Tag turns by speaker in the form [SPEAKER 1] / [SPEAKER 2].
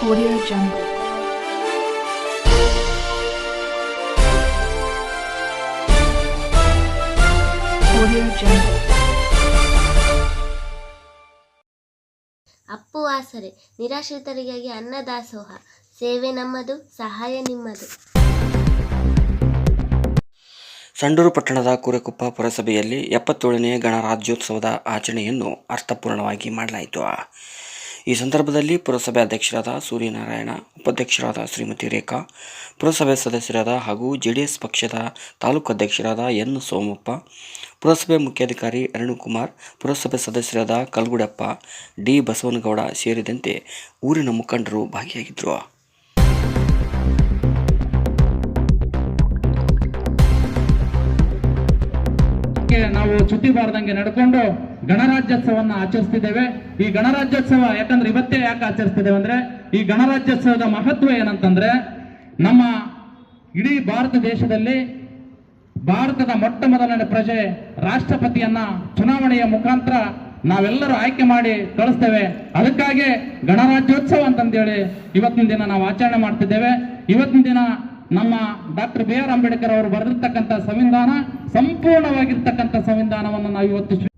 [SPEAKER 1] Audio Jungle. Audio Jungle.
[SPEAKER 2] Appu ಆಸರೆ ನಿರಾಶ್ರಿತರಿಗಾಗಿ ಅನ್ನದಾಸೋಹ ಸೇವೆ ನಮ್ಮದು ಸಹಾಯ ನಿಮ್ಮದು
[SPEAKER 3] ಸಂಡೂರು ಪಟ್ಟಣದ ಕುರೆಕೊಪ್ಪ ಪುರಸಭೆಯಲ್ಲಿ ಎಪ್ಪತ್ತೇಳನೇ ಗಣರಾಜ್ಯೋತ್ಸವದ ಆಚರಣೆಯನ್ನು ಅರ್ಥಪೂರ್ಣವಾಗಿ ಮಾಡಲಾಯಿತು ಈ ಸಂದರ್ಭದಲ್ಲಿ ಪುರಸಭೆ ಅಧ್ಯಕ್ಷರಾದ ಸೂರ್ಯನಾರಾಯಣ, ಉಪಾಧ್ಯಕ್ಷರಾದ ಶ್ರೀಮತಿ ರೇಖಾ, ಪುರಸಭೆ ಸದಸ್ಯರಾದ ಹಾಗೂ ಜೆ ಡಿ ಎಸ್ ಪಕ್ಷದ ತಾಲೂಕು ಅಧ್ಯಕ್ಷರಾದ ಎನ್ ಸೋಮಪ್ಪ, ಪುರಸಭೆ ಮುಖ್ಯಾಧಿಕಾರಿ ಅರುಣಕುಮಾರ್, ಪುರಸಭೆ ಸದಸ್ಯರಾದ ಕಲ್ಗುಡಪ್ಪ, ಡಿ ಬಸವನಗೌಡ ಸೇರಿದಂತೆ ಊರಿನ ಮುಖಂಡರು ಭಾಗಿಯಾಗಿದ್ದರು.
[SPEAKER 4] ನಾವು ಚ್ಯುತಿ ಬಾರ್ದಂಗೆ ನಡ್ಕೊಂಡು ಗಣರಾಜ್ಯೋತ್ಸವನ್ನ ಆಚರಿಸ್ತಿದ್ದೇವೆ. ಈ ಗಣರಾಜ್ಯೋತ್ಸವ ಯಾಕಂದ್ರೆ ಇವತ್ತೇ ಯಾಕೆ ಆಚರಿಸ್ತಿದ್ದೇವೆ ಅಂದ್ರೆ, ಈ ಗಣರಾಜ್ಯೋತ್ಸವದ ಮಹತ್ವ ಏನಂತಂದ್ರೆ, ನಮ್ಮ ಇಡೀ ಭಾರತ ದೇಶದಲ್ಲಿ ಭಾರತದ ಮೊಟ್ಟ ಮೊದಲನೇ ಪ್ರಜೆ ರಾಷ್ಟ್ರಪತಿಯನ್ನ ಚುನಾವಣೆಯ ಮುಖಾಂತರ ನಾವೆಲ್ಲರೂ ಆಯ್ಕೆ ಮಾಡಿ ಕಳಿಸ್ತೇವೆ. ಅದಕ್ಕಾಗಿ ಗಣರಾಜ್ಯೋತ್ಸವ ಅಂತಂದೇಳಿ ಇವತ್ತಿನ ದಿನ ನಾವು ಆಚರಣೆ ಮಾಡ್ತಿದ್ದೇವೆ. ಇವತ್ತಿನ ದಿನ ನಮ್ಮ ಡಾಕ್ಟರ್ ಬಿ ಆರ್ ಅಂಬೇಡ್ಕರ್ ಅವರು ಬರೆದಿರ್ತಕ್ಕಂಥ ಸಂವಿಧಾನ ಸಂಪೂರ್ಣವಾಗಿರ್ತಕ್ಕಂಥ ಸಂವಿಧಾನವನ್ನು ನಾವು ಇವತ್ತು